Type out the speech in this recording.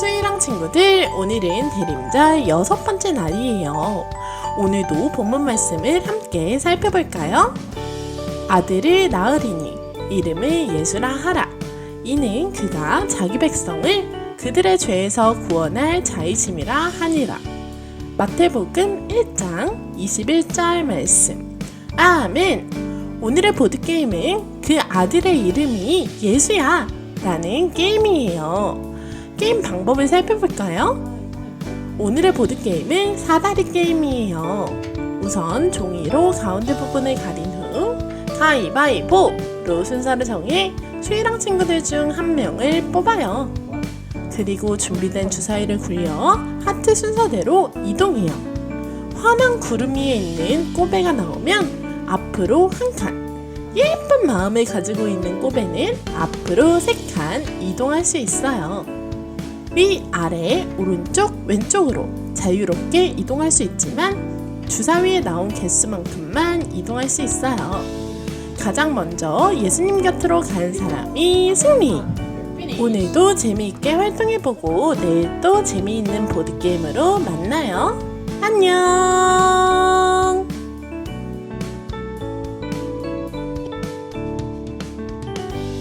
수희랑 친구들, 오늘은 대림절 여섯 번째 날이에요. 오늘도 본문 말씀을 함께 살펴볼까요? 아들을 낳으리니 이름을 예수라 하라. 이는 그가 자기 백성을 그들의 죄에서 구원할 자이심이라 하니라. 마태복음 1장 21절 말씀. 아멘. 오늘의 보드 게임은 그 아들의 이름이 예수야 라는 게임이에요. 게임 방법을 살펴볼까요? 오늘의 보드게임은 사다리 게임이에요. 우선 종이로 가운데 부분을 가린 후 가위바위보로 순서를 정해 수희랑 친구들 중 한 명을 뽑아요. 그리고 준비된 주사위를 굴려 하트 순서대로 이동해요. 환한 구름 위에 있는 꼬베가 나오면 앞으로 한 칸, 예쁜 마음을 가지고 있는 꼬베는 앞으로 세 칸 이동할 수 있어요. 위, 아래, 오른쪽, 왼쪽으로 자유롭게 이동할 수 있지만 주사위에 나온 개수만큼만 이동할 수 있어요. 가장 먼저 예수님 곁으로 간 사람이 승리! 오늘도 재미있게 활동해보고 내일 또 재미있는 보드게임으로 만나요. 안녕!